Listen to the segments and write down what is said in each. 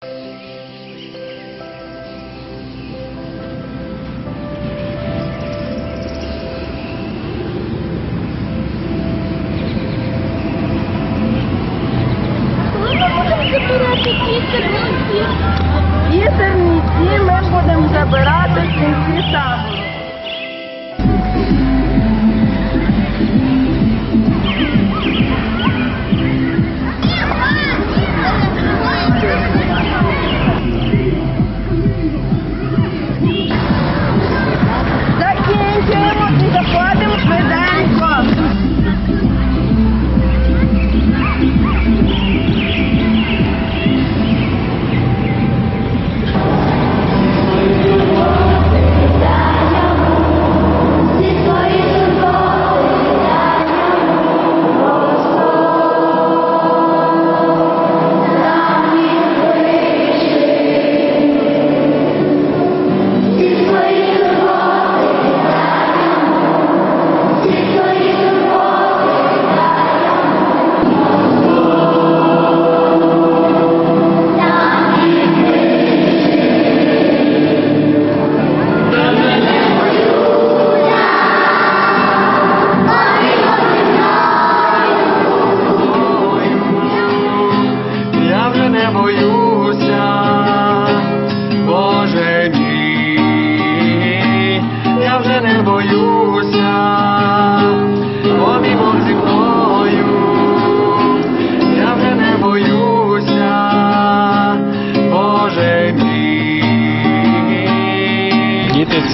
Коли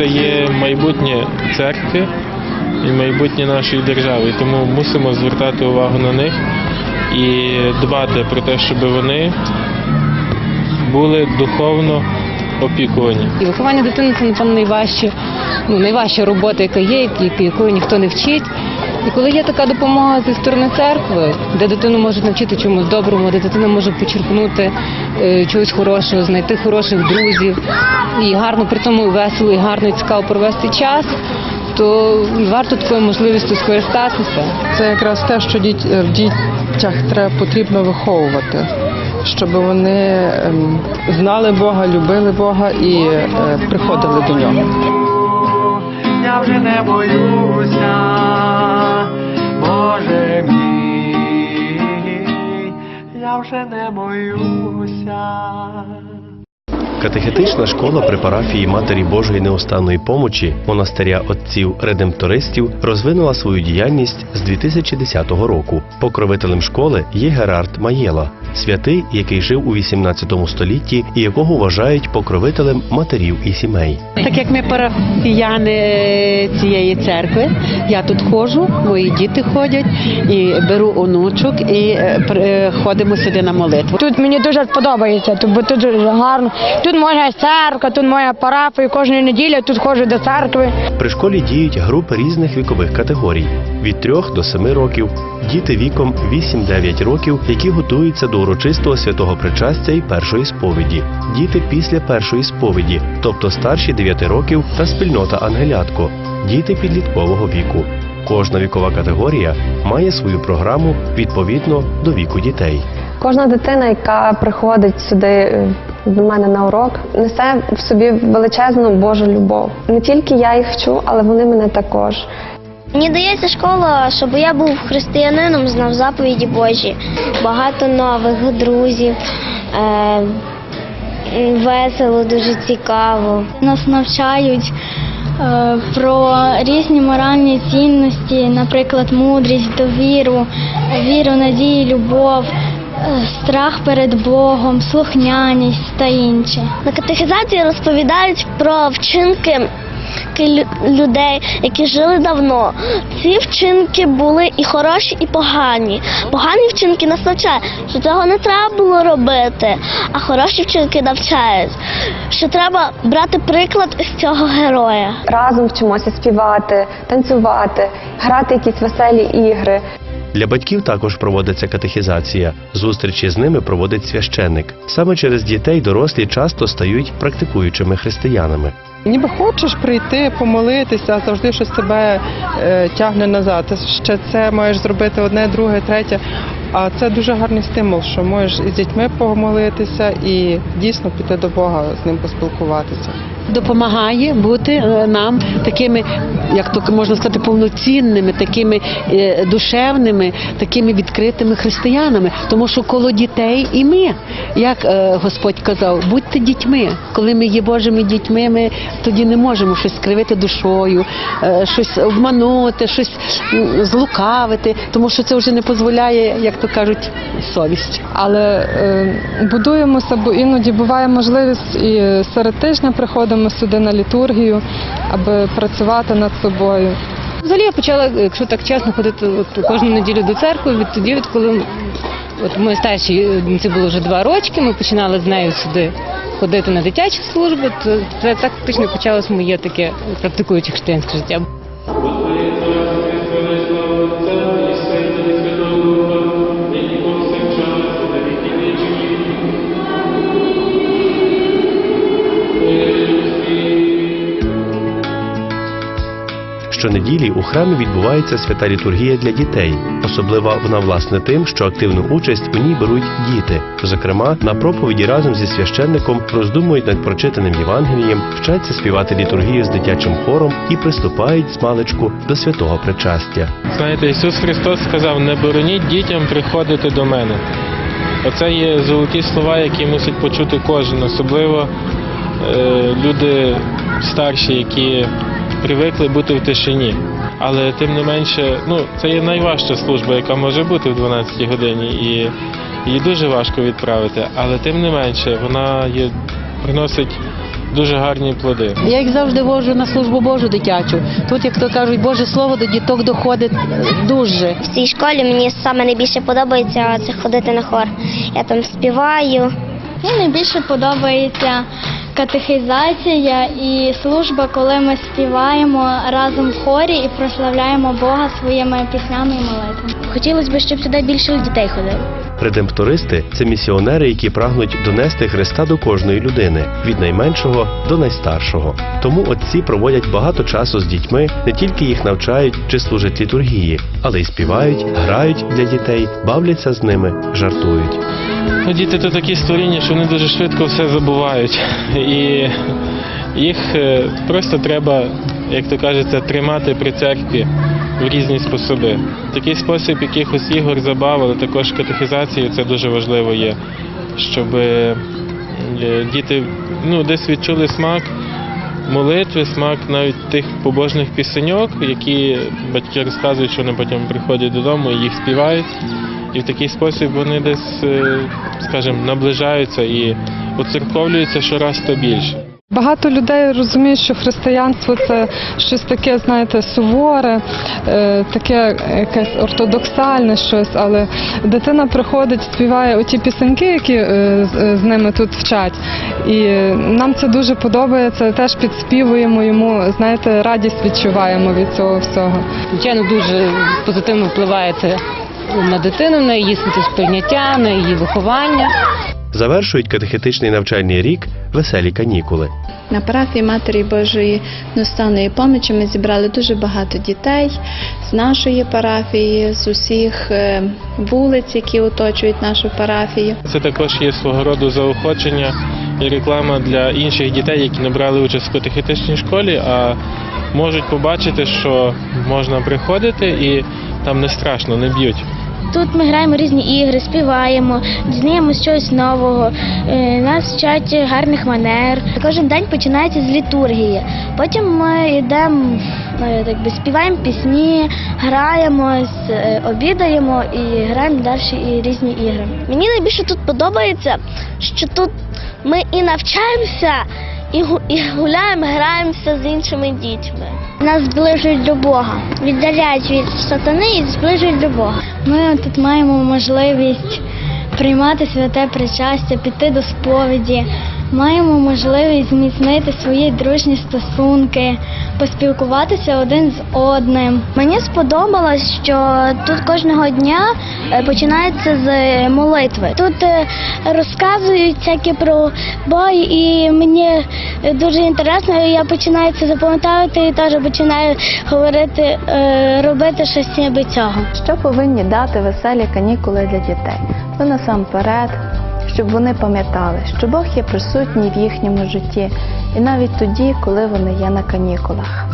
це є майбутнє церкви і майбутнє нашої держави. Тому мусимо звертати увагу на них і дбати про те, щоб вони були духовно опікувані. І виховання дитини це напевно найважча, ну найважча робота, яка є, яку ніхто не вчить. І коли є така допомога зі сторони церкви, де дитину можуть навчити чомусь доброму, де дитина може почерпнути е, чогось хорошого, знайти хороших друзів і гарно при цьому весело і гарно і цікаво провести час, то варто такою можливістю скористатися. Це якраз те, що діт- е, в дітях треба потрібно виховувати, щоб вони ем, знали Бога, любили Бога і е, приходили до нього. Я вже не боюся, Боже мій, я вже не боюся. Катехетична школа при парафії Матері Божої неустанної помочі монастиря отців редемптористів розвинула свою діяльність з 2010 року. Покровителем школи є Герард Маєла, святий, який жив у 18 столітті і якого вважають покровителем матерів і сімей. Так як ми парафіяни цієї церкви, я тут ходжу, мої діти ходять і беру онучок і е, е, ходимо сюди на молитву. Тут мені дуже подобається, тут, бо тут дуже гарно. Тут моя церква, тут моя парафія, кожної неділі тут ходжу до церкви. При школі діють групи різних вікових категорій від 3 до 7 років, діти віком 8-9 років, які готуються до урочистого святого причастя і першої сповіді, діти після першої сповіді, тобто старші 9 років та спільнота ангелятко, діти підліткового віку. Кожна вікова категорія має свою програму відповідно до віку дітей. Кожна дитина, яка приходить сюди е, до мене на урок, несе в собі величезну Божу любов. Не тільки я їх вчу, але вони мене також. Мені дається школа, щоб я був християнином, знав заповіді Божі. Багато нових друзів. Е, весело, дуже цікаво. Нас навчають е, про різні моральні цінності, наприклад, мудрість, довіру, віру, надію, любов. Е, Страх перед Богом, слухняність та інше. На катехізації розповідають про вчинки людей, які жили давно. Ці вчинки були і хороші, і погані. Погані вчинки нас навчають, що цього не треба було робити, а хороші вчинки навчають, що треба брати приклад з цього героя. Разом вчимося співати, танцювати, грати якісь веселі ігри. Для батьків також проводиться катехізація. Зустрічі з ними проводить священник. Саме через дітей дорослі часто стають практикуючими християнами. Ніби хочеш прийти, помолитися, а завжди щось тебе е, тягне назад. Ти ще це маєш зробити одне, друге, третє. А це дуже гарний стимул, що можеш із дітьми помолитися і дійсно піти до Бога з ним поспілкуватися. допомагає бути е, нам такими, як то можна сказати, повноцінними, такими е, душевними, такими відкритими християнами. Тому що коло дітей і ми, як е, Господь казав, будьте дітьми. Коли ми є Божими дітьми, ми тоді не можемо щось скривити душою, е, щось обманути, щось злукавити, тому що це вже не дозволяє, як то кажуть, совість. але будуємося, бо іноді буває можливість і серед тижня приходимо сюди на літургію, аби працювати над собою. Взагалі я почала, якщо так чесно, ходити от, кожну неділю до церкви від тоді, від коли от моїй старші це було вже два рочки, ми починали з нею сюди ходити на дитячі служби, то це так фактично почалось моє таке практикуюче християнське життя. Щонеділі у храмі відбувається свята літургія для дітей. Особлива вона власне тим, що активну участь у ній беруть діти. Зокрема, на проповіді разом зі священником роздумують над прочитаним Євангелієм, вчаться співати літургію з дитячим хором і приступають з маличку до святого причастя. Знаєте, Ісус Христос сказав: не бороніть дітям приходити до мене. Оце є золоті слова, які мусить почути кожен, особливо е, люди старші, які привикли бути в тишині. Але тим не менше, ну це є найважча служба, яка може бути в 12-й годині, і її дуже важко відправити. Але тим не менше, вона є приносить дуже гарні плоди. Я їх завжди вожу на службу Божу дитячу. Тут, як то кажуть, Боже Слово до діток доходить е, дуже. В цій школі мені саме найбільше подобається це ходити на хор. Я там співаю. Мені найбільше подобається катехізація і служба, коли ми співаємо разом в хорі і прославляємо Бога своїми піснями і молитвами. Хотілося б, щоб сюди більше дітей ходило. Редемптористи це місіонери, які прагнуть донести Христа до кожної людини, від найменшого до найстаршого. Тому отці проводять багато часу з дітьми, не тільки їх навчають чи служать літургії, але й співають, грають для дітей, бавляться з ними, жартують. Ну, діти то такі створіння, що вони дуже швидко все забувають. І їх е, просто треба, як то кажеться, тримати при церкві в різні способи. Такий спосіб якихось ігор, забав, але також катехізації це дуже важливо є, щоб е, діти ну, десь відчули смак молитви, смак навіть тих побожних пісеньок, які батьки розказують, що вони потім приходять додому і їх співають. І в такий спосіб вони десь, е, скажімо, наближаються і оцерковлюються щораз то більше. Багато людей розуміють, що християнство це щось таке, знаєте, суворе, е, таке якесь ортодоксальне щось, але дитина приходить, співає оті пісеньки, які е, з- з ними тут вчать. І е, нам це дуже подобається, теж підспівуємо йому, знаєте, радість відчуваємо від цього всього. Звичайно, дуже позитивно впливає це на дитину, на її світосприйняття, на її виховання. Завершують катехетичний навчальний рік веселі канікули. На парафії Матері Божої Неустанної помічі ми зібрали дуже багато дітей з нашої парафії, з усіх е, вулиць, які оточують нашу парафію. Це також є свого роду заохочення і реклама для інших дітей, які не брали участь в катехетичній школі, а можуть побачити, що можна приходити і там не страшно, не б'ють. Тут ми граємо різні ігри, співаємо, дізнаємося щось нового. е, Нас вчать гарних манер. Кожен день починається з літургії. Потім ми йдемо, е, так би співаємо пісні, граємо, е, обідаємо і граємо далі і різні ігри. Мені найбільше тут подобається, що тут ми і навчаємося, і, і гуляємо, граємося з іншими дітьми. Нас зближують до Бога, віддаляють від сатани і зближують до Бога. Ми тут маємо можливість приймати святе причастя, піти до сповіді. Маємо можливість зміцнити свої дружні стосунки, поспілкуватися один з одним. Мені сподобалось, що тут кожного дня е, починається з молитви. Тут е, розказують всяке про Бога, і мені е, дуже інтересно. Я починаю це запам'ятовувати і теж починаю говорити, е, робити щось ніби цього. Що повинні дати веселі канікули для дітей? Це насамперед, щоб вони пам'ятали, що Бог є присутній в їхньому житті, і навіть тоді, коли вони є на канікулах.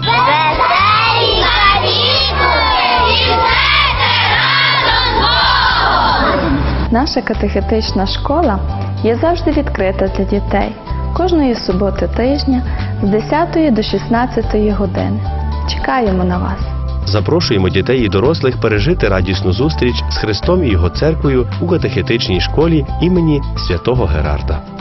Наша катехетична школа є завжди відкрита для дітей кожної суботи тижня з 10 до 16 години. Чекаємо на вас. Запрошуємо дітей і дорослих пережити радісну зустріч з Христом і його церквою у катехетичній школі імені святого Герарда.